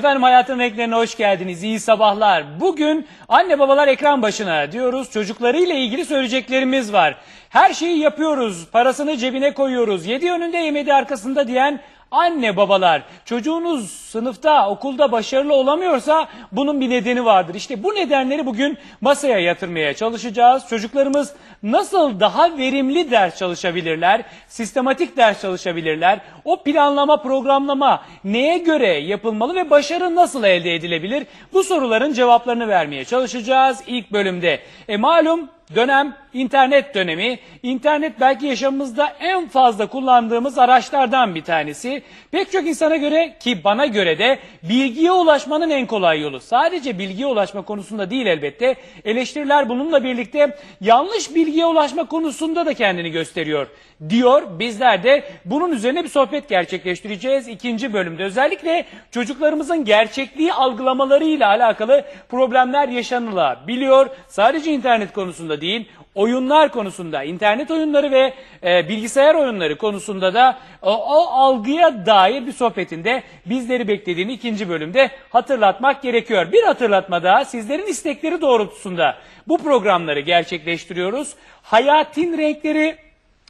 Efendim hayatın renklerine hoş geldiniz. İyi sabahlar. Bugün anne babalar ekran başına diyoruz. Çocuklarıyla ilgili söyleyeceklerimiz var. Her şeyi yapıyoruz. Parasını cebine koyuyoruz. Yedi önünde yemedi arkasında diyen anne babalar. Çocuğunuz sınıfta, okulda başarılı olamıyorsa bunun bir nedeni vardır. İşte bu nedenleri bugün masaya yatırmaya çalışacağız. Çocuklarımız nasıl daha verimli ders çalışabilirler, sistematik ders çalışabilirler, o planlama, programlama neye göre yapılmalı ve başarı nasıl elde edilebilir? Bu soruların cevaplarını vermeye çalışacağız ilk bölümde. E malum dönem internet dönemi. İnternet belki yaşamımızda en fazla kullandığımız araçlardan bir tanesi. Pek çok insana göre ki bana göre de bilgiye ulaşmanın en kolay yolu. Sadece bilgiye ulaşma konusunda değil elbette. Eleştiriler bununla birlikte yanlış bilgiye ulaşma konusunda da kendini gösteriyor diyor. Bizler de bunun üzerine bir sohbet gerçekleştireceğiz ikinci bölümde. Özellikle çocuklarımızın gerçekliği algılamalarıyla alakalı problemler yaşanılabiliyor. Sadece internet konusunda değil, oyunlar konusunda, internet oyunları ve e, bilgisayar oyunları konusunda da o, o algıya dair bir sohbetinde bizleri beklediğini ikinci bölümde hatırlatmak gerekiyor. Bir hatırlatma daha sizlerin istekleri doğrultusunda bu programları gerçekleştiriyoruz. Hayatin renkleri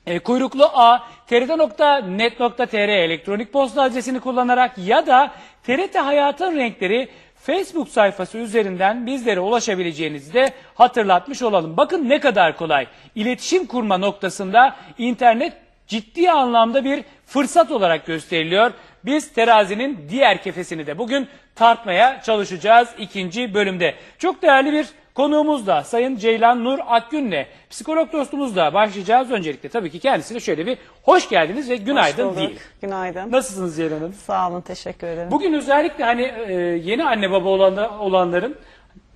e, kuyruklu A, trt.net.tr elektronik posta adresini kullanarak ya da TRT Hayatın Renkleri Facebook sayfası üzerinden bizlere ulaşabileceğinizi de hatırlatmış olalım. Bakın ne kadar kolay. İletişim kurma noktasında internet ciddi anlamda bir fırsat olarak gösteriliyor. Biz terazinin diğer kefesini de bugün tartmaya çalışacağız ikinci bölümde. Çok değerli bir Konuğumuz da Sayın Ceylan Nur Akgün'le psikolog dostumuzla başlayacağız. Öncelikle tabii ki kendisine şöyle bir hoş geldiniz ve günaydın değil. Günaydın. Nasılsınız Ceylan Hanım? Sağ olun, teşekkür ederim. Bugün özellikle hani e, yeni anne baba olan, olanların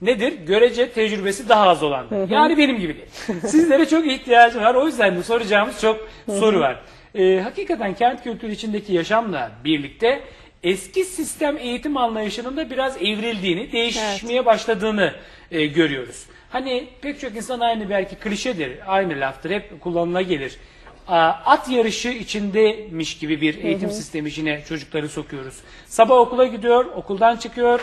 nedir? Görece tecrübesi daha az olan. Yani benim gibi. Sizlere çok ihtiyacım var. O yüzden de soracağımız çok soru var. E, hakikaten kent kültürü içindeki yaşamla birlikte eski sistem eğitim anlayışının da biraz evrildiğini, değişmeye başladığını e, görüyoruz. Hani pek çok insan aynı belki klişedir, aynı laftır, hep kullanıla gelir. At yarışı içindeymiş gibi bir eğitim sistemi içine çocukları sokuyoruz. Sabah okula gidiyor, okuldan çıkıyor,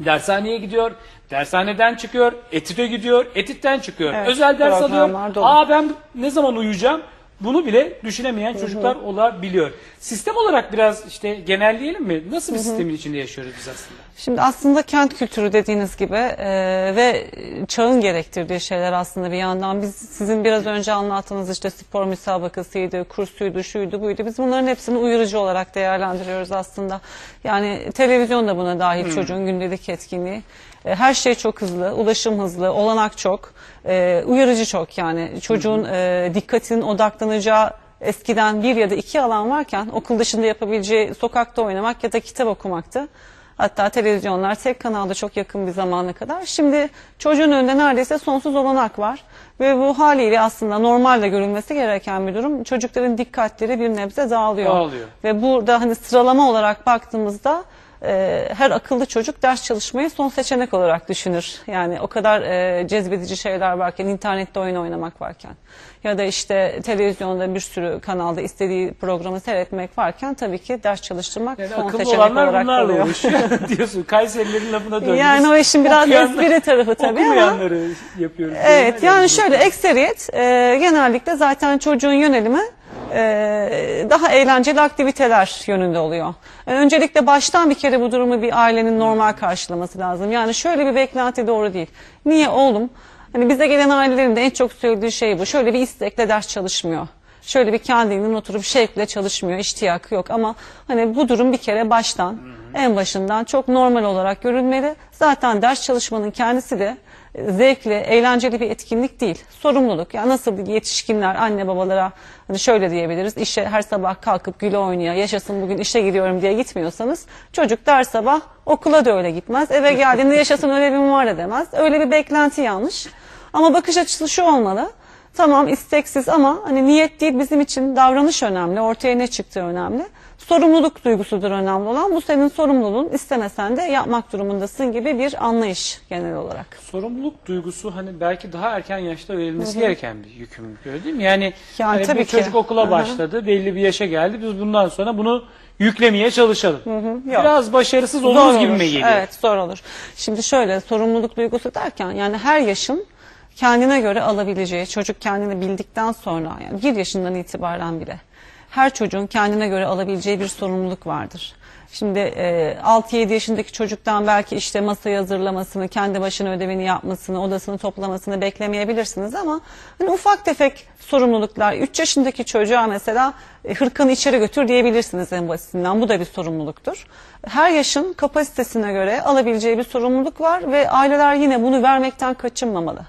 dershaneye gidiyor, dershaneden çıkıyor, etüde gidiyor, etütten çıkıyor. Evet, Özel ders alıyor. dolu. Aa ben ne zaman uyuyacağım? Bunu bile düşünemeyen çocuklar olabiliyor. Sistem olarak biraz işte genelleyelim mi? Nasıl bir sistemin içinde yaşıyoruz biz aslında? Şimdi aslında kent kültürü dediğiniz gibi e, ve çağın gerektirdiği şeyler aslında bir yandan. Biz sizin biraz önce anlattığınız işte spor müsabakasıydı, kursuydu, şuydu, buydu. Biz bunların hepsini uyarıcı olarak değerlendiriyoruz aslında. Yani televizyon da buna dahil çocuğun gündelik etkinliği. E, Her şey çok hızlı, ulaşım hızlı, olanak çok, e, uyarıcı çok yani. Çocuğun e, dikkatinin odaklanacağı eskiden bir ya da iki alan varken okul dışında yapabileceği sokakta oynamak ya da kitap okumaktı. Hatta televizyonlar tek kanalda çok yakın bir zamana kadar. Şimdi çocuğun önünde neredeyse sonsuz olanak var. Ve bu haliyle aslında normalde görülmesi gereken bir durum. Çocukların dikkatleri bir nebze dağılıyor. Dağılıyor. Ve burada hani sıralama olarak baktığımızda e, her akıllı çocuk ders çalışmayı son seçenek olarak düşünür. Yani o kadar e, cezbedici şeyler varken, internette oyun oynamak varken ya da işte televizyonda bir sürü kanalda istediği programı seyretmek varken tabii ki ders çalıştırmak Yani son seçenek olarak kalıyor. diyorsun. Kayserilerin lafına döndünüz. Yani o işin biraz Okuyanlar- espri tarafı tabii ama. Yapıyoruz. Evet diyorlar ya. yani şöyle ekseriyet e, genellikle zaten çocuğun yönelimi daha eğlenceli aktiviteler yönünde oluyor. E, öncelikle baştan bir kere bu durumu bir ailenin normal karşılaması lazım. Yani şöyle bir beklenti doğru değil. Niye oğlum? Hani bize gelen ailelerin de en çok söylediği şey bu. Şöyle bir istekle ders çalışmıyor. Şöyle bir kendinden oturup şevkle çalışmıyor, iştiyakı yok ama hani bu durum bir kere baştan, en başından çok normal olarak görülmeli. Zaten ders çalışmanın kendisi de zevkli, eğlenceli bir etkinlik değil. Sorumluluk. Yani nasıl yetişkinler anne babalara hani şöyle diyebiliriz. işe her sabah kalkıp güle oynaya yaşasın bugün işe gidiyorum diye gitmiyorsanız çocuk der sabah okula da öyle gitmez. Eve geldiğinde yaşasın öyle var edemez. Öyle bir beklenti yanlış. Ama bakış açısı şu olmalı. Tamam isteksiz ama hani niyet değil bizim için davranış önemli. Ortaya ne çıktığı önemli. Sorumluluk duygusudur önemli olan. Bu senin sorumluluğun istemesen de yapmak durumundasın gibi bir anlayış genel olarak. Sorumluluk duygusu hani belki daha erken yaşta verilmesi gereken bir yükümlülük öyle değil mi? Yani, Yani hani tabii bir ki. çocuk okula Hı hı. başladı, belli bir yaşa geldi. Biz bundan sonra bunu yüklemeye çalışalım. Yok. Biraz başarısız Zor oluruz gibi olur. mi geliyor? Evet zor olur. Şimdi şöyle sorumluluk duygusu derken yani her yaşın kendine göre alabileceği çocuk kendini bildikten sonra yani bir yaşından itibaren bile her çocuğun kendine göre alabileceği bir sorumluluk vardır. Şimdi e, 6-7 yaşındaki çocuktan belki işte masayı hazırlamasını, kendi başına ödevini yapmasını, odasını toplamasını beklemeyebilirsiniz ama hani ufak tefek sorumluluklar 3 yaşındaki çocuğa mesela e, hırkanı içeri götür diyebilirsiniz en basitinden. Bu da bir sorumluluktur. Her yaşın kapasitesine göre alabileceği bir sorumluluk var ve aileler yine bunu vermekten kaçınmamalı.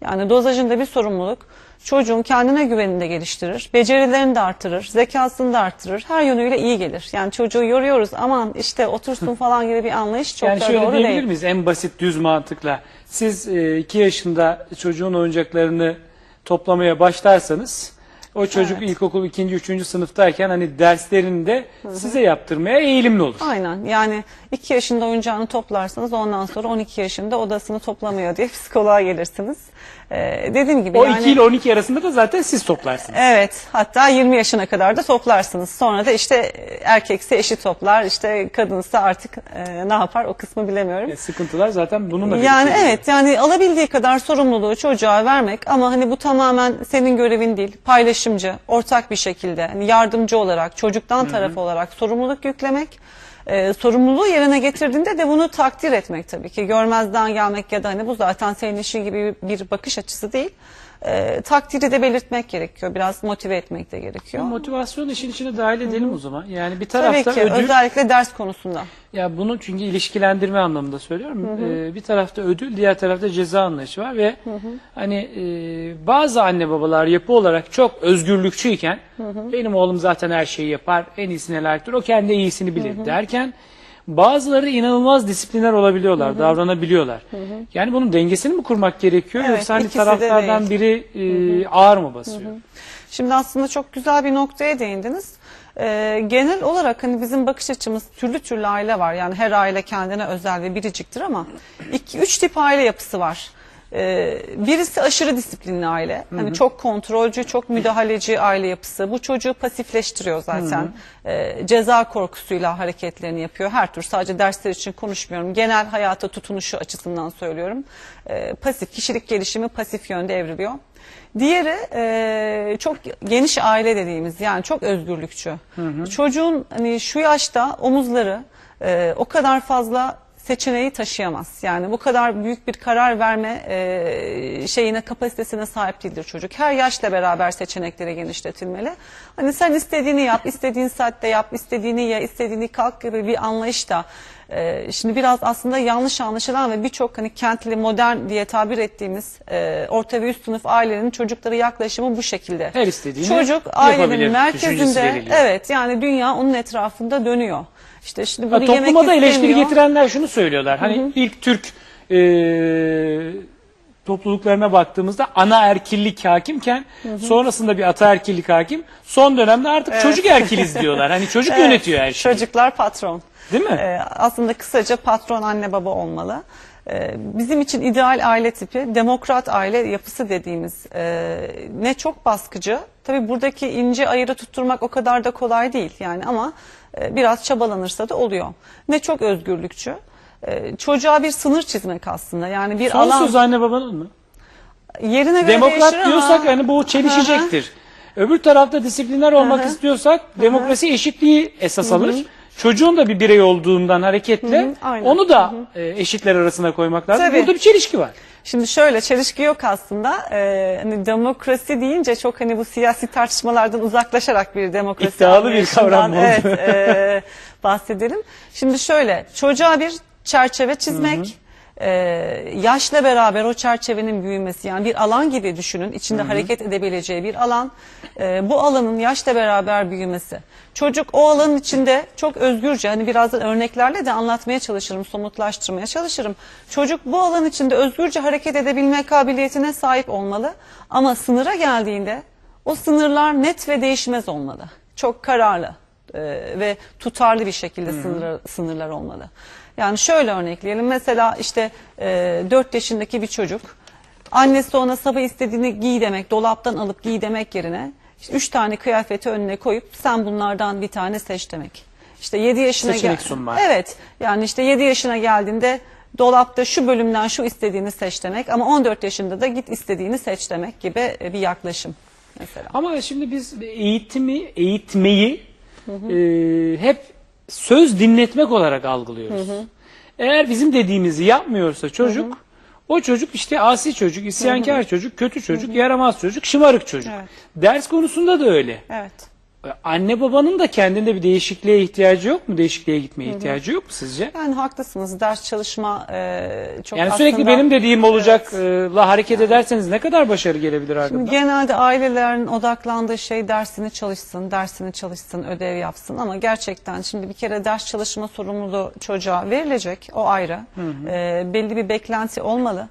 Yani dozajında bir sorumluluk çocuğun kendine güvenini de geliştirir, becerilerini de artırır, zekasını da artırır. Her yönüyle iyi gelir. Yani çocuğu yoruyoruz aman işte otursun falan gibi bir anlayış çok yani da şöyle doğru diyebilir değil. miyiz en basit düz mantıkla? Siz 2 yaşında çocuğun oyuncaklarını toplamaya başlarsanız o çocuk Evet. ilkokul 2. 3. sınıftayken hani derslerini de size yaptırmaya eğilimli olur. Aynen yani 2 yaşında oyuncağını toplarsanız ondan sonra 12 yaşında odasını toplamıyor diye psikoloğa gelirsiniz. Ee, dediğim gibi O yani... 2 ile 12 arasında da zaten siz toplarsınız. Evet hatta 20 yaşına kadar da toplarsınız. Sonra da işte erkekse eşi toplar işte kadınsa artık e, ne yapar o kısmı bilemiyorum. E, sıkıntılar zaten bununla Yani birlikte geliyor. evet yani alabildiği kadar sorumluluğu çocuğa vermek ama hani bu tamamen senin görevin değil paylaşımcı ortak bir şekilde hani yardımcı olarak çocuktan taraf olarak sorumluluk yüklemek Ee, sorumluluğu yerine getirdiğinde de bunu takdir etmek tabii ki. Görmezden gelmek ya da hani bu zaten senin işin gibi bir bakış açısı değil Ee, takdiri de belirtmek gerekiyor biraz motive etmek de gerekiyor. Motivasyon işin içine dahil edelim o zaman. Yani bir Tabii tarafta ki ödül özellikle ders konusunda. Ya bunu çünkü ilişkilendirme anlamında söylüyorum. Ee, bir tarafta ödül, diğer tarafta ceza anlayışı var ve hani e, bazı anne babalar yapı olarak çok özgürlükçüyken benim oğlum zaten her şeyi yapar, en iyisine layıktır, o kendi iyisini bilir derken bazıları inanılmaz disipliner olabiliyorlar, davranabiliyorlar. Yani bunun dengesini mi kurmak gerekiyor Evet, yoksa hani taraflardan biri e, ağır mı basıyor? Şimdi aslında çok güzel bir noktaya değindiniz. Ee, genel olarak hani bizim bakış açımız türlü türlü aile var. Yani her aile kendine özel ve biriciktir ama iki, üç tip aile yapısı var. Ee, birisi aşırı disiplinli aile. Hani çok kontrolcü, çok müdahaleci aile yapısı. Bu çocuğu pasifleştiriyor zaten. Ee, ceza korkusuyla hareketlerini yapıyor. Her tür sadece dersler için konuşmuyorum. Genel hayata tutunuşu açısından söylüyorum. Ee, pasif, kişilik gelişimi pasif yönde evriliyor. Diğeri e, çok geniş aile dediğimiz yani çok özgürlükçü. Çocuğun hani şu yaşta omuzları e, o kadar fazla seçeneği taşıyamaz. Yani bu kadar büyük bir karar verme e, şeyine kapasitesine sahip değildir çocuk. Her yaşla beraber seçenekleri genişletilmeli. Hani sen istediğini yap, istediğin saatte yap, istediğini ye, istediğini kalk gibi bir anlayışta. E, şimdi biraz aslında yanlış anlaşılan ve birçok hani kentli modern diye tabir ettiğimiz e, orta ve üst sınıf ailenin çocukları yaklaşımı bu şekilde. Her istediğini Çocuk ailenin yapabilir düşüncesi merkezinde veriliyor. evet yani dünya onun etrafında dönüyor. İşte şimdi bunu Ha, topluma da eleştiri istemiyor. getirenler şunu söylüyorlar. Hani ilk Türk e, topluluklarına baktığımızda ana erkillik hakimken sonrasında bir ataerkillik hakim. Son dönemde artık çocuk erkiliz diyorlar. Hani çocuk Evet, yönetiyor her şeyi. Çocuklar patron. Değil mi? Ee, aslında kısaca patron anne baba olmalı. Ee, bizim için ideal aile tipi demokrat aile yapısı dediğimiz e, ne çok baskıcı. Tabii buradaki ince ayırı tutturmak o kadar da kolay değil yani ama biraz çabalanırsa da oluyor. Ne çok özgürlükçü. E, çocuğa bir sınır çizmek aslında yani bir Son alan söz anne babanın mı? yerine göre Demokrat değişir ama- diyorsak hani bu çelişecektir. Öbür tarafta disipliner olmak istiyorsak demokrasi eşitliği esas alır. Çocuğun da bir birey olduğundan hareketle Hı hı, aynen. onu da e, eşitler arasına koymak lazım. Tabii. Burada bir çelişki var. Şimdi şöyle çelişki yok aslında. Ee, hani demokrasi deyince çok hani bu siyasi tartışmalardan uzaklaşarak bir demokrasi İddialı bir kavram oldu. Evet, e, bahsedelim. Şimdi şöyle çocuğa bir çerçeve çizmek, e, yaşla beraber o çerçevenin büyümesi yani bir alan gibi düşünün içinde hareket edebileceği bir alan. E, bu alanın yaşla beraber büyümesi. Çocuk o alanın içinde çok özgürce hani birazdan örneklerle de anlatmaya çalışırım, somutlaştırmaya çalışırım. Çocuk bu alan içinde özgürce hareket edebilme kabiliyetine sahip olmalı ama sınıra geldiğinde o sınırlar net ve değişmez olmalı. Çok kararlı. e, ve tutarlı bir şekilde sınırlar, sınırlar olmalı. Yani şöyle örnekleyelim. Mesela işte e, 4 yaşındaki bir çocuk annesi ona sabah istediğini giy demek, dolaptan alıp giy demek yerine işte 3 tane kıyafeti önüne koyup sen bunlardan bir tane seç demek. İşte 7 yaşına Seçenek sunmak. Evet. Yani işte 7 yaşına geldiğinde dolapta şu bölümden şu istediğini seç demek ama 14 yaşında da git istediğini seç demek gibi e, bir yaklaşım mesela. Ama şimdi biz eğitimi, eğitmeyi e, hep söz dinletmek olarak algılıyoruz. Eğer bizim dediğimizi yapmıyorsa çocuk, o çocuk işte asi çocuk, isyankar çocuk, kötü çocuk, yaramaz çocuk, şımarık çocuk. Evet. Ders konusunda da öyle. Evet. E, Anne babanın da kendinde bir değişikliğe ihtiyacı yok mu? Değişikliğe gitmeye ihtiyacı yok mu sizce? Yani haklısınız. Ders çalışma e, çok Yani aslında... sürekli benim dediğim olacakla hareket ederseniz ne kadar başarı gelebilir ardından? Genelde ailelerin odaklandığı şey dersini çalışsın, dersini çalışsın, ödev yapsın ama gerçekten şimdi bir kere ders çalışma sorumluluğu çocuğa verilecek, o ayrı. Ee, belli bir beklenti olmalı.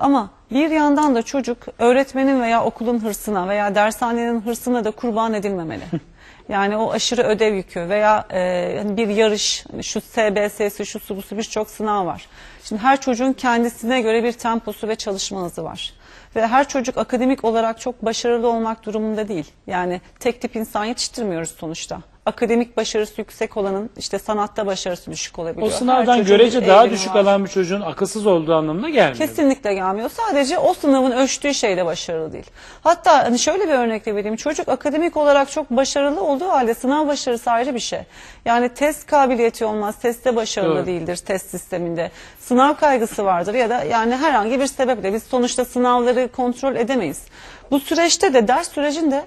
Ama bir yandan da çocuk öğretmenin veya okulun hırsına veya dershanenin hırsına da kurban edilmemeli. Yani o aşırı ödev yükü veya e, hani bir yarış, hani şu SBS'si, şu su birçok sınav var. Şimdi her çocuğun kendisine göre bir temposu ve çalışma hızı var. Ve her çocuk akademik olarak çok başarılı olmak durumunda değil. Yani tek tip insan yetiştirmiyoruz sonuçta. Akademik başarısı yüksek olanın işte sanatta başarısı düşük olabiliyor. O sınavdan görece daha düşük var. alan bir çocuğun akılsız olduğu anlamına gelmiyor. Kesinlikle gelmiyor. Sadece o sınavın ölçtüğü şeyde başarılı değil. Hatta hani şöyle bir örnek de vereyim. Çocuk akademik olarak çok başarılı olduğu halde sınav başarısı ayrı bir şey. Yani test kabiliyeti olmaz, testte başarılı Doğru. değildir test sisteminde. Sınav kaygısı vardır ya da yani herhangi bir sebeple biz sonuçta sınavları kontrol edemeyiz. Bu süreçte de ders sürecinde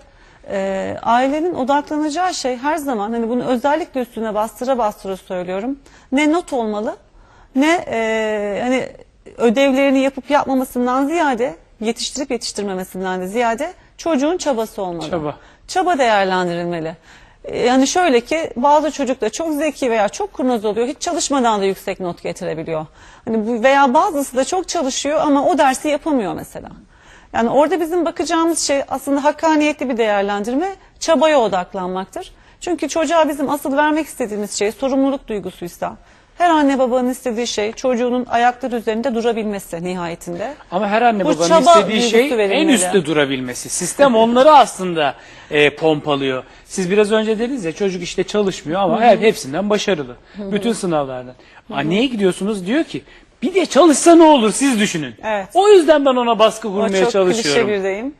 e, ailenin odaklanacağı şey her zaman hani bunu özellikle üstüne bastıra bastıra söylüyorum. Ne not olmalı ne e, hani ödevlerini yapıp yapmamasından ziyade yetiştirip yetiştirmemesinden de ziyade çocuğun çabası olmalı. Çaba. Çaba değerlendirilmeli. E, Yani şöyle ki bazı çocuk da çok zeki veya çok kurnaz oluyor. Hiç çalışmadan da yüksek not getirebiliyor. Hani bu veya bazısı da çok çalışıyor ama o dersi yapamıyor mesela. Yani orada bizim bakacağımız şey aslında hakkaniyetli bir değerlendirme, çabaya odaklanmaktır. Çünkü çocuğa bizim asıl vermek istediğimiz şey sorumluluk duygusuysa, her anne babanın istediği şey çocuğunun ayakları üzerinde durabilmesi nihayetinde. Ama her anne Bu babanın çaba istediği duygusu şey en verilmeli. üstte durabilmesi. Sistem onları aslında e, pompalıyor. Siz biraz önce dediniz ya çocuk işte çalışmıyor ama hep hepsinden başarılı. Bütün sınavlardan. Anneye gidiyorsunuz diyor ki bir de çalışsa ne olur siz düşünün. Evet. O yüzden ben ona baskı kurmaya çok çalışıyorum. klişe bir deyim.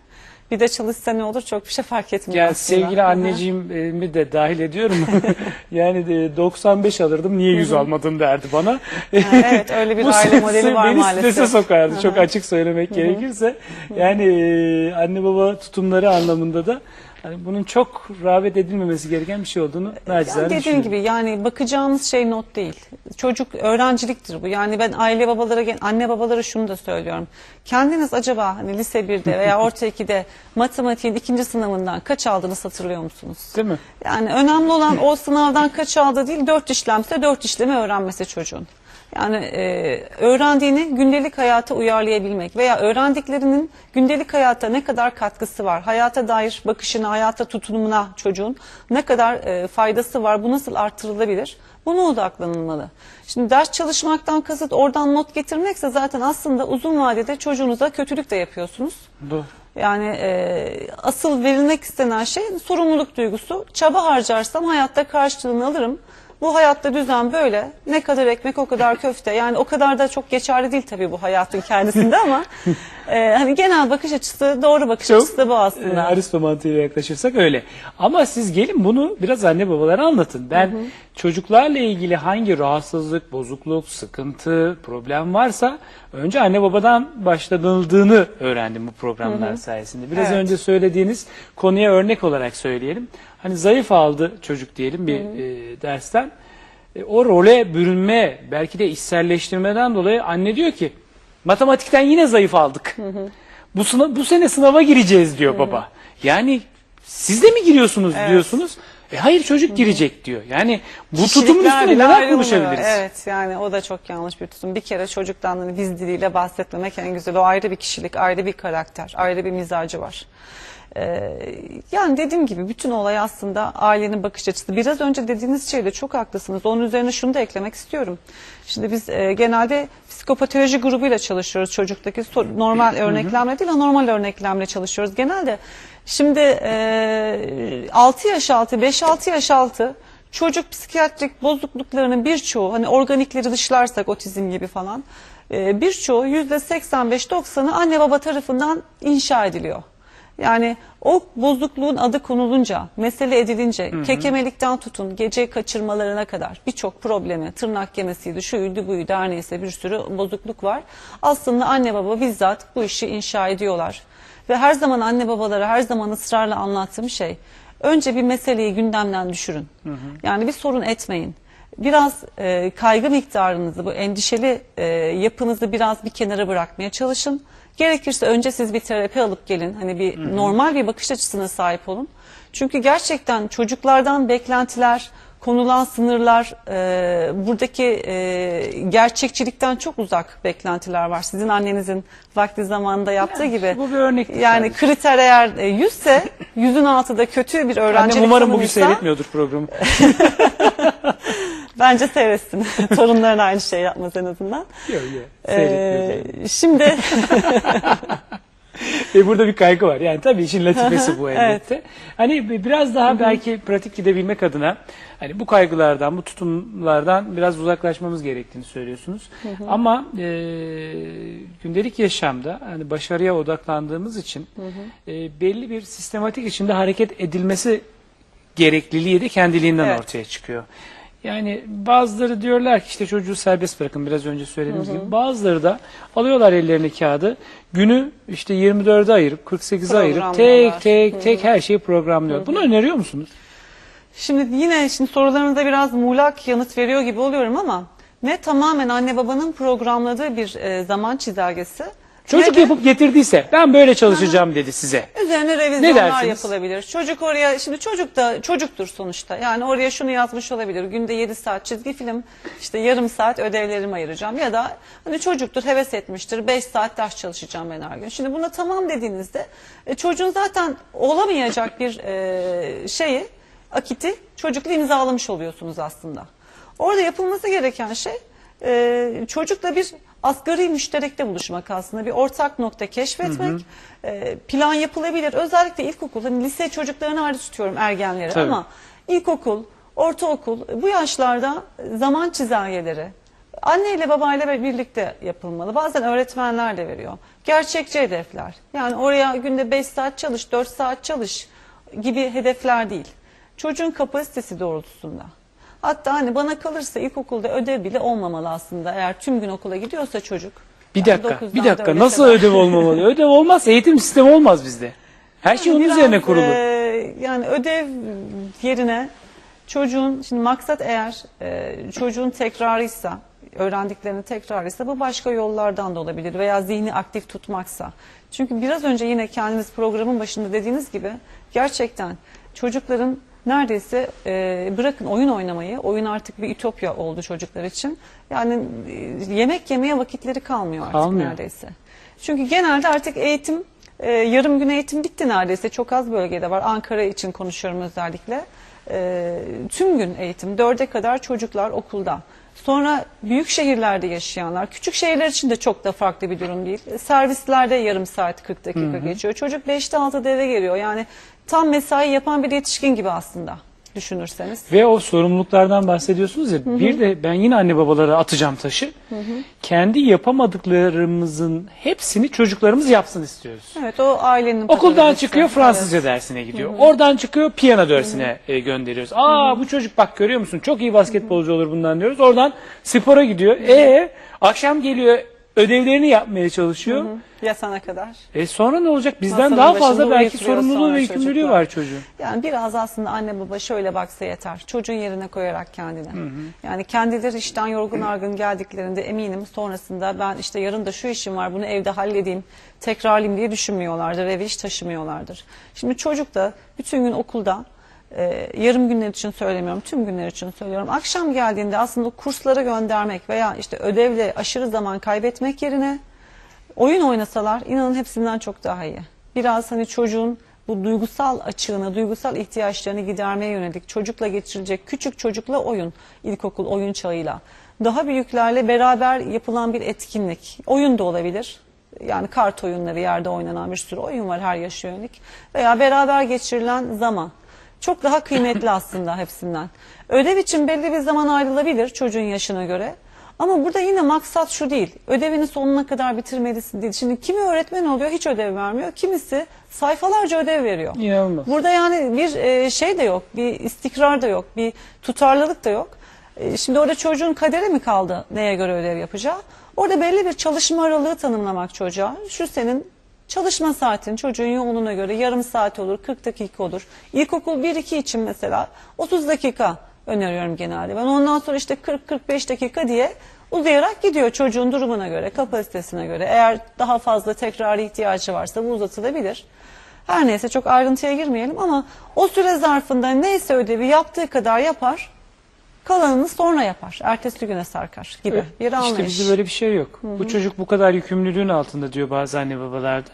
Bir de çalışsa ne olur çok bir şey fark etmiyor Yani aslında. sevgili anneciğimi de dahil ediyorum. yani de 95 alırdım niye 100 almadın derdi bana. evet, öyle bir Bu aile modeli var beni maalesef. strese sokardı çok açık söylemek gerekirse. Yani e, anne baba tutumları anlamında da hani bunun çok rağbet edilmemesi gereken bir şey olduğunu nacizane Yani dediğim gibi yani bakacağımız şey not değil. Çocuk öğrenciliktir bu. Yani ben aile babalara, anne babalara şunu da söylüyorum. Kendiniz acaba hani lise 1'de veya orta 2'de matematiğin ikinci sınavından kaç aldığınızı hatırlıyor musunuz? Değil mi? Yani önemli olan o sınavdan kaç aldı değil, dört işlemse dört işlemi öğrenmesi çocuğun. Yani e, öğrendiğini gündelik hayata uyarlayabilmek veya öğrendiklerinin gündelik hayata ne kadar katkısı var, hayata dair bakışına, hayata tutumuna çocuğun ne kadar e, faydası var, bu nasıl artırılabilir? Buna odaklanılmalı. Şimdi ders çalışmaktan kasıt oradan not getirmekse zaten aslında uzun vadede çocuğunuza kötülük de yapıyorsunuz. Doğru. Yani e, asıl verilmek istenen şey sorumluluk duygusu. Çaba harcarsam hayatta karşılığını alırım. Bu hayatta düzen böyle. Ne kadar ekmek o kadar köfte. Yani o kadar da çok geçerli değil tabii bu hayatın kendisinde ama e, hani genel bakış açısı doğru bakış Çok, açısı da bu E, aslında. Aristo mantığıyla yaklaşırsak öyle. Ama siz gelin bunu biraz anne babalara anlatın. Ben çocuklarla ilgili hangi rahatsızlık, bozukluk, sıkıntı, problem varsa önce anne babadan başlanıldığını öğrendim bu programlar sayesinde. Biraz Evet. önce söylediğiniz konuya örnek olarak söyleyelim. Hani zayıf aldı çocuk diyelim bir e, dersten. E, o role bürünme, belki de içselleştirmeden dolayı anne diyor ki matematikten yine zayıf aldık. Bu sınav, bu sene sınava gireceğiz diyor baba. Yani siz de mi giriyorsunuz Evet. diyorsunuz? E hayır çocuk girecek diyor. Yani bu Kişilikler tutumun üstüne bile neler ayrılmıyor. konuşabiliriz? Evet yani o da çok yanlış bir tutum. Bir kere çocuktan hani biz diliyle bahsetmemek en güzel. O ayrı bir kişilik, ayrı bir karakter, ayrı bir mizacı var. Ee, yani dediğim gibi bütün olay aslında ailenin bakış açısı. Biraz önce dediğiniz şeyde çok haklısınız. Onun üzerine şunu da eklemek istiyorum. Şimdi biz e, genelde psikopatoloji grubuyla çalışıyoruz çocuktaki normal örneklemle değil anormal örneklemle çalışıyoruz. Genelde şimdi e, 6 yaş altı 5-6 yaş altı çocuk psikiyatrik bozukluklarının birçoğu hani organikleri dışlarsak otizm gibi falan e, birçoğu yüzde 85-90'ı anne baba tarafından inşa ediliyor. Yani o bozukluğun adı konulunca, mesele edilince, kekemelikten tutun, gece kaçırmalarına kadar birçok problemi, tırnak yemesiydi, şuydu buydu her neyse bir sürü bozukluk var. Aslında anne baba bizzat bu işi inşa ediyorlar. Ve her zaman anne babalara her zaman ısrarla anlattığım şey, önce bir meseleyi gündemden düşürün. Yani bir sorun etmeyin. Biraz e, kaygı miktarınızı, bu endişeli e, yapınızı biraz bir kenara bırakmaya çalışın. Gerekirse önce siz bir terapi alıp gelin. Hani bir normal bir bakış açısına sahip olun. Çünkü gerçekten çocuklardan beklentiler, konulan sınırlar, e, buradaki e, gerçekçilikten çok uzak beklentiler var. Sizin annenizin vakti zamanında yaptığı gibi. bu bir örnektir Yani sadece. kriter eğer e, 100 ise yüzün altında kötü bir öğrencilik Annem umarım bugün seyretmiyordur programı. Bence seyretsin. Torunların aynı şey yapmaz en azından. yok yok. Ee, şimdi E burada bir kaygı var. Yani tabii işin latifesi bu elbette. Hani bi- biraz daha belki pratik gidebilmek adına hani bu kaygılardan, bu tutumlardan biraz uzaklaşmamız gerektiğini söylüyorsunuz. Ama e, gündelik yaşamda hani başarıya odaklandığımız için e, belli bir sistematik içinde hareket edilmesi gerekliliği de kendiliğinden Evet. ortaya çıkıyor. Yani bazıları diyorlar ki işte çocuğu serbest bırakın biraz önce söylediğimiz gibi. Bazıları da alıyorlar ellerine kağıdı. Günü işte 24'e ayırıp 48'e ayırıp tek tek tek her şeyi programlıyor. Bunu öneriyor musunuz? Şimdi yine şimdi sorularınıza biraz muğlak yanıt veriyor gibi oluyorum ama ne tamamen anne babanın programladığı bir e, zaman çizelgesi. Çocuk yapıp getirdiyse ben böyle çalışacağım dedi size. üzerine Ne revizyonlar dersiniz? yapılabilir. Çocuk oraya şimdi çocuk da çocuktur sonuçta. Yani oraya şunu yazmış olabilir. Günde 7 saat çizgi film, işte yarım saat ödevlerimi ayıracağım ya da hani çocuktur, heves etmiştir. 5 saat ders çalışacağım ben her gün. Şimdi buna tamam dediğinizde e, çocuğun zaten olamayacak bir e, şeyi, akiti çocukla imzalamış oluyorsunuz aslında. Orada yapılması gereken şey e, çocukla bir asgari müşterekte buluşmak aslında bir ortak nokta keşfetmek E, plan yapılabilir. Özellikle ilkokul hani lise çocuklarını ayrı tutuyorum ergenleri Tabii. ama ilkokul ortaokul bu yaşlarda zaman çizelgeleri anne ile babayla birlikte yapılmalı. Bazen öğretmenler de veriyor. Gerçekçi hedefler. Yani oraya günde 5 saat çalış 4 saat çalış gibi hedefler değil. Çocuğun kapasitesi doğrultusunda Hatta hani bana kalırsa ilkokulda ödev bile olmamalı aslında. Eğer tüm gün okula gidiyorsa çocuk. Bir yani dakika, 9'dan bir dakika. 4'e Nasıl kadar. ödev olmamalı? Ödev olmazsa eğitim sistemi olmaz bizde. Her şey onun Biraz, üzerine kurulu. e, yani ödev yerine çocuğun şimdi maksat eğer e, çocuğun tekrarıysa öğrendiklerini tekrarıysa bu başka yollardan da olabilir veya zihni aktif tutmaksa. Çünkü biraz önce yine kendiniz programın başında dediğiniz gibi gerçekten çocukların neredeyse e, bırakın oyun oynamayı, oyun artık bir ütopya oldu çocuklar için. Yani e, yemek yemeye vakitleri kalmıyor artık Kalmıyor. neredeyse. Çünkü genelde artık eğitim e, yarım gün eğitim bitti neredeyse. Çok az bölgede var. Ankara için konuşuyorum özellikle. E, tüm gün eğitim. Dörde kadar çocuklar okulda. Sonra büyük şehirlerde yaşayanlar, küçük şehirler için de çok da farklı bir durum değil. E, Servislerde yarım saat 40 dakika geçiyor. Çocuk 5'te 6'da eve geliyor. Yani tam mesai yapan bir yetişkin gibi aslında düşünürseniz. Ve o sorumluluklardan bahsediyorsunuz ya. Bir de ben yine anne babalara atacağım taşı. Kendi yapamadıklarımızın hepsini çocuklarımız yapsın istiyoruz. Evet o ailenin Okuldan çıkıyor Fransızca Evet. dersine gidiyor. Oradan çıkıyor piyano dersine e, gönderiyoruz. Aa bu çocuk bak görüyor musun çok iyi basketbolcu olur bundan diyoruz. Oradan spora gidiyor. E akşam geliyor ödevlerini yapmaya çalışıyor. Yatana kadar. E sonra ne olacak? Bizden Masanın daha fazla belki sorumluluğu ve yükümlülüğü var çocuğun. Yani biraz aslında anne baba şöyle baksa yeter. Çocuğun yerine koyarak kendini. Yani kendileri işten yorgun argın geldiklerinde eminim sonrasında ben işte yarın da şu işim var bunu evde halledeyim, tekrarlayayım diye düşünmüyorlardır. Eve iş taşımıyorlardır. Şimdi çocuk da bütün gün okulda e, yarım günler için söylemiyorum, tüm günler için söylüyorum. Akşam geldiğinde aslında kurslara göndermek veya işte ödevle aşırı zaman kaybetmek yerine oyun oynasalar inanın hepsinden çok daha iyi. Biraz hani çocuğun bu duygusal açığını, duygusal ihtiyaçlarını gidermeye yönelik çocukla geçirilecek küçük çocukla oyun, ilkokul oyun çağıyla. Daha büyüklerle beraber yapılan bir etkinlik. Oyun da olabilir. Yani kart oyunları yerde oynanan bir sürü oyun var her yaşa yönelik. Veya beraber geçirilen zaman. Çok daha kıymetli aslında hepsinden. Ödev için belli bir zaman ayrılabilir çocuğun yaşına göre. Ama burada yine maksat şu değil. Ödevini sonuna kadar bitirmelisin değil. Şimdi kimi öğretmen oluyor hiç ödev vermiyor. Kimisi sayfalarca ödev veriyor. İnanılmaz. Burada yani bir e, şey de yok, bir istikrar da yok, bir tutarlılık da yok. E, Şimdi orada çocuğun kaderi mi kaldı neye göre ödev yapacağı? Orada belli bir çalışma aralığı tanımlamak çocuğa. Şu senin çalışma saatin çocuğun yoğunluğuna göre yarım saat olur, 40 dakika olur. İlkokul 1-2 için mesela 30 dakika öneriyorum genelde. Ben ondan sonra işte 40-45 dakika diye uzayarak gidiyor çocuğun durumuna göre, kapasitesine göre. Eğer daha fazla tekrarı ihtiyacı varsa bu uzatılabilir. Her neyse çok ayrıntıya girmeyelim ama o süre zarfında neyse ödevi yaptığı kadar yapar. Kalanını sonra yapar. Ertesi güne sarkar gibi bir anlayış. İşte bizde böyle bir şey yok. Bu çocuk bu kadar yükümlülüğün altında diyor bazı anne babalarda.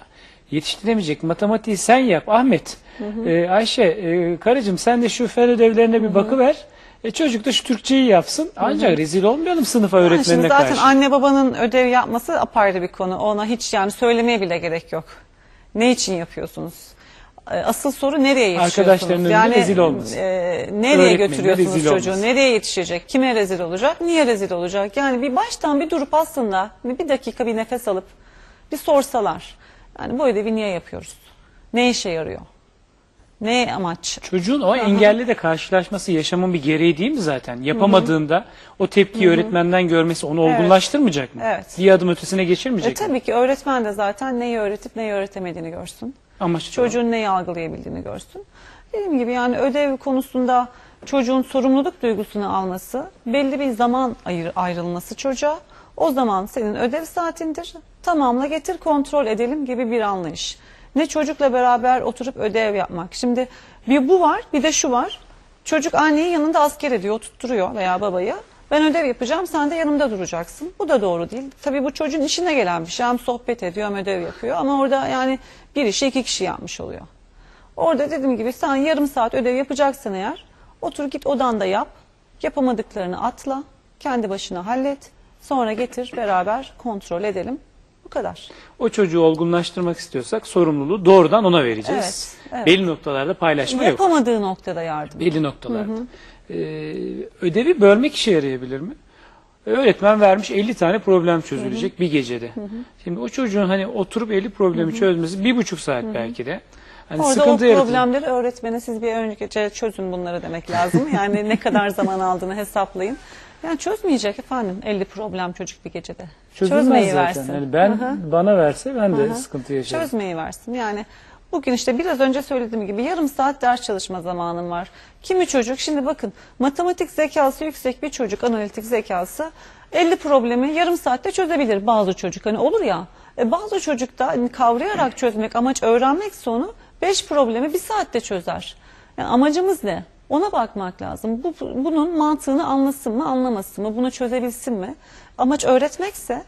Yetiştiremeyecek. Matematiği sen yap Ahmet. Ee, Ayşe, e, karıcığım sen de şu fen ödevlerine bir bakıver. E, çocuk da şu Türkçeyi yapsın. Ancak rezil olmayalım sınıfa Yani öğretmenine Şimdi zaten karşı. anne babanın ödev yapması apayrı bir konu. Ona hiç yani söylemeye bile gerek yok. Ne için yapıyorsunuz? Ee, Asıl soru nereye yetişiyorsunuz? Arkadaşlarının önünde rezil olmasın. e, nereye götürüyorsunuz rezil çocuğu? olmasın. Nereye yetişecek? Kime rezil olacak? Niye rezil olacak? Yani bir baştan bir durup aslında bir dakika bir nefes alıp bir sorsalar. Yani bu ödevi niye yapıyoruz? Ne işe yarıyor? Ne amaç? Çocuğun o engelle de karşılaşması yaşamın bir gereği değil mi zaten? Yapamadığında o tepkiyi öğretmenden görmesi onu Evet. olgunlaştırmayacak mı? Evet. Bir adım ötesine E geçirmeyecek mi? tabii ki öğretmen de zaten neyi öğretip neyi öğretemediğini görsün. Amaç da o. çocuğun neyi algılayabildiğini görsün. Dediğim gibi yani ödev konusunda çocuğun sorumluluk duygusunu alması, belli bir zaman ayır, ayrılması çocuğa. O zaman senin ödev saatindir. Tamamla getir kontrol edelim gibi bir anlayış. Ne çocukla beraber oturup ödev yapmak. Şimdi bir bu var bir de şu var. Çocuk anneyi yanında asker ediyor, tutturuyor veya babayı. Ben ödev yapacağım, sen de yanımda duracaksın. Bu da doğru değil. Tabii bu çocuğun işine gelen bir şey. Hem sohbet ediyor hem ödev yapıyor. Ama orada yani bir işi iki kişi yapmış oluyor. Orada dediğim gibi sen yarım saat ödev yapacaksan eğer otur git odanda yap. Yapamadıklarını atla. Kendi başına hallet. Sonra getir beraber kontrol edelim. Bu kadar. O çocuğu olgunlaştırmak istiyorsak sorumluluğu doğrudan ona vereceğiz. Evet, evet. Belli noktalarda paylaşma yok. Yapamadığı noktada yardım. Belli noktalarda. Ee, ödevi bölmek işe yarayabilir mi? Öğretmen vermiş 50 tane problem çözülecek bir gecede. Şimdi o çocuğun hani oturup 50 problemi çözmesi bir buçuk saat belki de. Hani Orada o sıkıntı yaratır. problemleri öğretmene siz bir önce çözün bunları demek lazım. Yani ne kadar zaman aldığını hesaplayın. Yani çözmeyecek efendim 50 problem çocuk bir gecede. Çözülmez Çözmeyi zaten. versin. Yani ben Hı hı. bana verse ben de Hı hı. sıkıntı yaşarım. Çözmeyi versin. Yani bugün işte biraz önce söylediğim gibi yarım saat ders çalışma zamanım var. Kimi çocuk şimdi bakın matematik zekası yüksek bir çocuk analitik zekası 50 problemi yarım saatte çözebilir bazı çocuk. Hani olur ya e, bazı çocuk da hani kavrayarak çözmek amaç öğrenmek sonu 5 problemi bir saatte çözer. Yani amacımız ne? Ona bakmak lazım. Bu, bunun mantığını anlasın mı, anlamasın mı, bunu çözebilsin mi? Amaç öğretmekse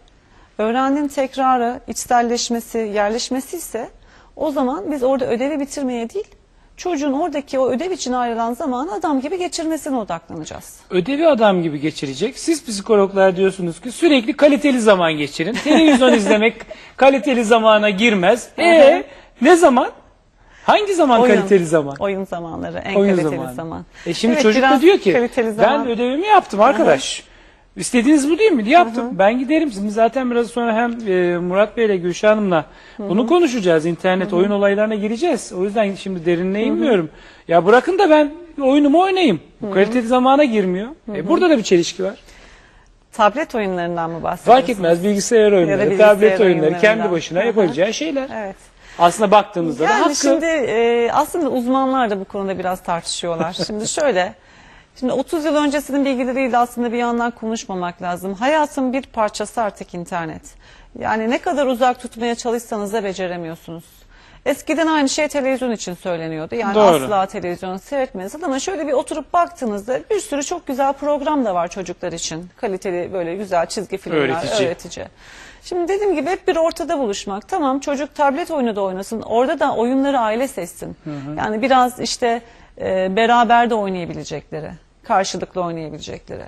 öğrendiğin tekrarı, içselleşmesi, yerleşmesi ise o zaman biz orada ödevi bitirmeye değil, çocuğun oradaki o ödev için ayrılan zamanı adam gibi geçirmesine odaklanacağız. Ödevi adam gibi geçirecek. Siz psikologlar diyorsunuz ki sürekli kaliteli zaman geçirin. Televizyon izlemek kaliteli zamana girmez. E ne zaman? Hangi zaman Oyun. kaliteli zaman? Oyun zamanları, en Oyun kaliteli zamanı. zaman. E şimdi Evet, çocuk da biraz diyor ki kaliteli ben zaman. ödevimi yaptım arkadaş. İstediğiniz bu değil mi? Yaptım. Ben giderim. Şimdi zaten biraz sonra hem e, Murat Bey ile Gülşah Hanım'la bunu konuşacağız. İnternet oyun olaylarına gireceğiz. O yüzden şimdi derinine inmiyorum. Ya bırakın da ben oyunumu oynayayım. Bu kaliteli zamana girmiyor. E, burada da bir çelişki var. Tablet oyunlarından mı bahsediyorsunuz? Fark etmez bilgisayar oyunları, bilgisayar tablet oyunları kendi başına Hı hı. yapabileceği şeyler. Evet. Aslında baktığımızda da Yani hakkı. şimdi e, aslında uzmanlar da bu konuda biraz tartışıyorlar. Şimdi şöyle, şimdi 30 yıl öncesinin bilgileriyle aslında bir yandan konuşmamak lazım. Hayatın bir parçası artık internet. Yani ne kadar uzak tutmaya çalışsanız da beceremiyorsunuz. Eskiden aynı şey televizyon için söyleniyordu. Yani Doğru. asla televizyon seyretmeyiz. Ama şöyle bir oturup baktığınızda bir sürü çok güzel program da var çocuklar için. Kaliteli böyle güzel çizgi filmler, Öğretici. öğretici. Şimdi dediğim gibi hep bir ortada buluşmak. Tamam çocuk tablet oyunu da oynasın. Orada da oyunları aile seçsin. Yani biraz işte e, beraber de oynayabilecekleri, karşılıklı oynayabilecekleri.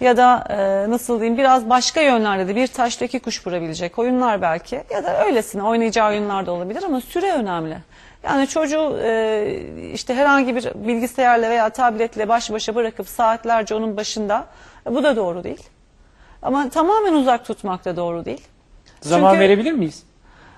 Ya da e, nasıl diyeyim biraz başka yönlerde de bir taşla iki kuş vurabilecek oyunlar belki. Ya da öylesine oynayacağı oyunlar da olabilir ama süre önemli. Yani çocuğu e, işte herhangi bir bilgisayarla veya tabletle baş başa bırakıp saatlerce onun başında e, bu da doğru değil. Ama tamamen uzak tutmak da doğru değil. Zaman Çünkü- verebilir miyiz?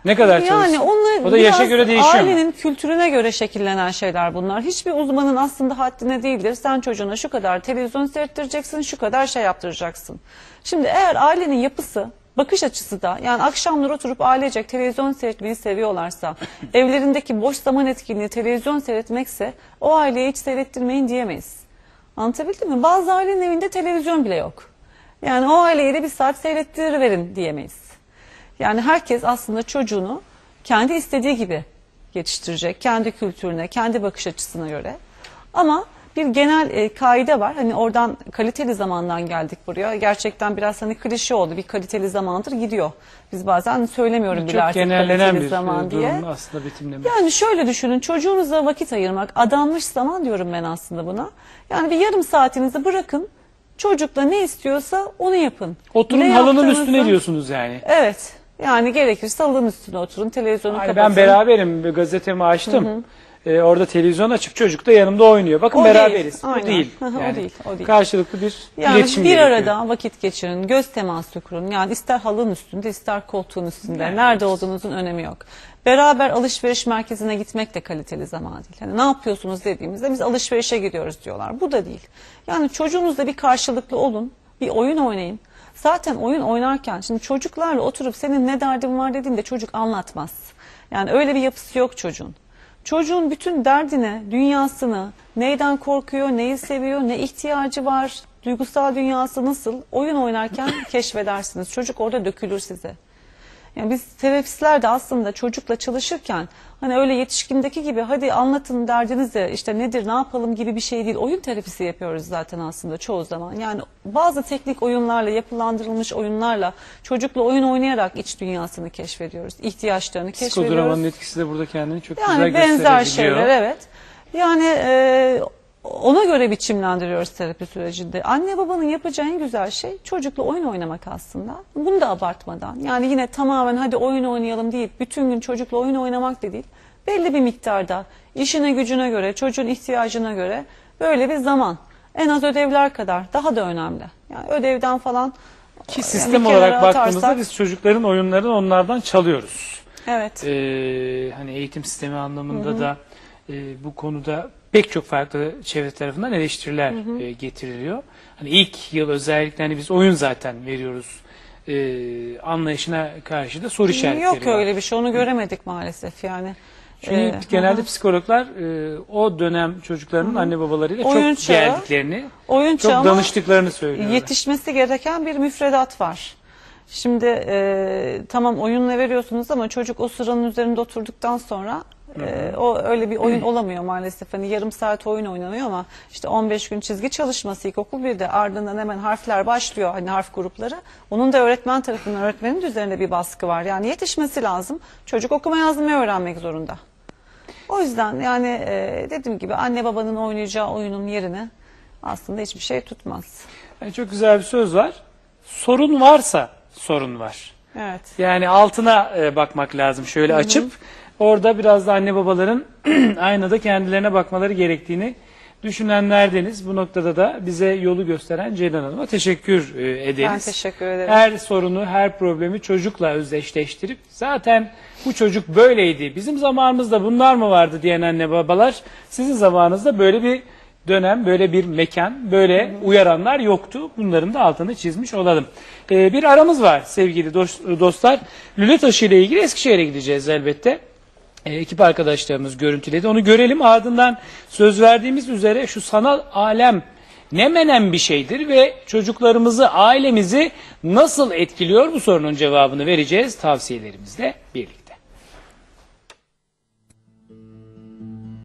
Ne kadar yani çalışsın? onlar o da yaşa biraz göre değişiyor mu? ailenin kültürüne göre şekillenen şeyler bunlar. Hiçbir uzmanın aslında haddine değildir. Sen çocuğuna şu kadar televizyon seyrettireceksin, şu kadar şey yaptıracaksın. Şimdi eğer ailenin yapısı, bakış açısı da yani akşamları oturup ailecek televizyon seyretmeyi seviyorlarsa, evlerindeki boş zaman etkinliği televizyon seyretmekse o aileye hiç seyrettirmeyin diyemeyiz. Anlatabildim mi? Bazı ailenin evinde televizyon bile yok. Yani o aileye de bir saat seyrettiriverin diyemeyiz. Yani herkes aslında çocuğunu kendi istediği gibi yetiştirecek. Kendi kültürüne, kendi bakış açısına göre. Ama bir genel e, kaide var. Hani oradan kaliteli zamandan geldik buraya. Gerçekten biraz hani klişe oldu. Bir kaliteli zamandır gidiyor. Biz bazen söylemiyorum bile Çok artık genellenen kaliteli bir zaman diye. aslında betimleme. Yani şöyle düşünün çocuğunuza vakit ayırmak, adanmış zaman diyorum ben aslında buna. Yani bir yarım saatinizi bırakın, çocukla ne istiyorsa onu yapın. Oturun Ne halının yaptığınızı- üstüne diyorsunuz yani. Evet. Yani gerekirse halının üstüne oturun, televizyonu Hani kapatın. ben beraberim gazetemi açtım. Ee, orada televizyon açık çocuk da yanımda oynuyor. Bakın O değil, beraberiz. aynen. O değil. O değil, o değil. Karşılıklı bir Yani iletişim bir gerekiyor. arada vakit geçirin, göz teması kurun. Yani ister halının üstünde, ister koltuğun üstünde. Nerede olduğunuzun önemi yok. Beraber alışveriş merkezine gitmek de kaliteli zaman değil. Hani ne yapıyorsunuz dediğimizde biz alışverişe gidiyoruz diyorlar. Bu da değil. Yani çocuğunuzla bir karşılıklı olun, bir oyun oynayın. Zaten oyun oynarken şimdi çocuklarla oturup senin ne derdin var dediğinde çocuk anlatmaz. Yani öyle bir yapısı yok çocuğun. Çocuğun bütün derdini, dünyasını, neyden korkuyor, neyi seviyor, ne ihtiyacı var, duygusal dünyası nasıl oyun oynarken keşfedersiniz. Çocuk orada dökülür size. Yani biz terapistler de aslında çocukla çalışırken hani öyle yetişkindeki gibi hadi anlatın derdinizi işte nedir ne yapalım gibi bir şey değil. Oyun terapisi yapıyoruz zaten aslında çoğu zaman. Yani bazı teknik oyunlarla yapılandırılmış oyunlarla çocukla oyun oynayarak iç dünyasını keşfediyoruz. ihtiyaçlarını keşfediyoruz. Psikodramanın etkisi de burada kendini çok güzel Yani benzer gösterebiliyor. şeyler evet. Yani e, ona göre biçimlendiriyoruz terapi sürecinde. Anne babanın yapacağı en güzel şey çocukla oyun oynamak aslında. Bunu da abartmadan. Yani yine tamamen hadi oyun oynayalım deyip bütün gün çocukla oyun oynamak da değil. Belli bir miktarda işine gücüne göre, çocuğun ihtiyacına göre böyle bir zaman. En az ödevler kadar daha da önemli. Yani ödevden falan Ki yani sistem kenara olarak baktığımızda atarsak- biz çocukların oyunlarını onlardan çalıyoruz. evet. Ee, hani eğitim sistemi anlamında da e, bu konuda pek çok farklı çevre tarafından eleştiriler e, getiriliyor. Hani ilk yıl özellikle hani biz oyun zaten veriyoruz e, anlayışına karşı da soru işaretleri Yok var. öyle bir şey onu göremedik maalesef yani. Çünkü Ee, genelde hı hı. psikologlar e, o dönem çocuklarının anne babalarıyla Oyun çok çağı, geldiklerini, oyun çok danıştıklarını söylüyorlar. yetişmesi gereken bir müfredat var. Şimdi e, tamam oyunla veriyorsunuz ama çocuk o sıranın üzerinde oturduktan sonra e, o öyle bir oyun olamıyor maalesef. Hani yarım saat oyun oynanıyor ama işte 15 gün çizgi çalışması ilkokul bir de ardından hemen harfler başlıyor hani harf grupları. Onun da öğretmen tarafından öğretmenin de üzerinde bir baskı var. Yani yetişmesi lazım. Çocuk okuma yazmayı öğrenmek zorunda. O yüzden yani e, dediğim gibi anne babanın oynayacağı oyunun yerine aslında hiçbir şey tutmaz. Yani çok güzel bir söz var. Sorun varsa sorun var. Evet. Yani altına e, bakmak lazım şöyle açıp orada biraz da anne babaların aynada kendilerine bakmaları gerektiğini düşünenlerdeniz. Bu noktada da bize yolu gösteren Ceylan Hanım'a teşekkür e, ederiz. Ben teşekkür ederim. Her sorunu, her problemi çocukla özdeşleştirip zaten bu çocuk böyleydi. Bizim zamanımızda bunlar mı vardı diyen anne babalar sizin zamanınızda böyle bir dönem, böyle bir mekan, böyle uyaranlar yoktu. Bunların da altını çizmiş olalım. Ee, bir aramız var sevgili dost- dostlar. Lüle taşı ile ilgili Eskişehir'e gideceğiz elbette. Ee, ekip arkadaşlarımız görüntüledi. Onu görelim. Ardından söz verdiğimiz üzere şu sanal alem ne menen bir şeydir ve çocuklarımızı, ailemizi nasıl etkiliyor bu sorunun cevabını vereceğiz tavsiyelerimizle birlikte.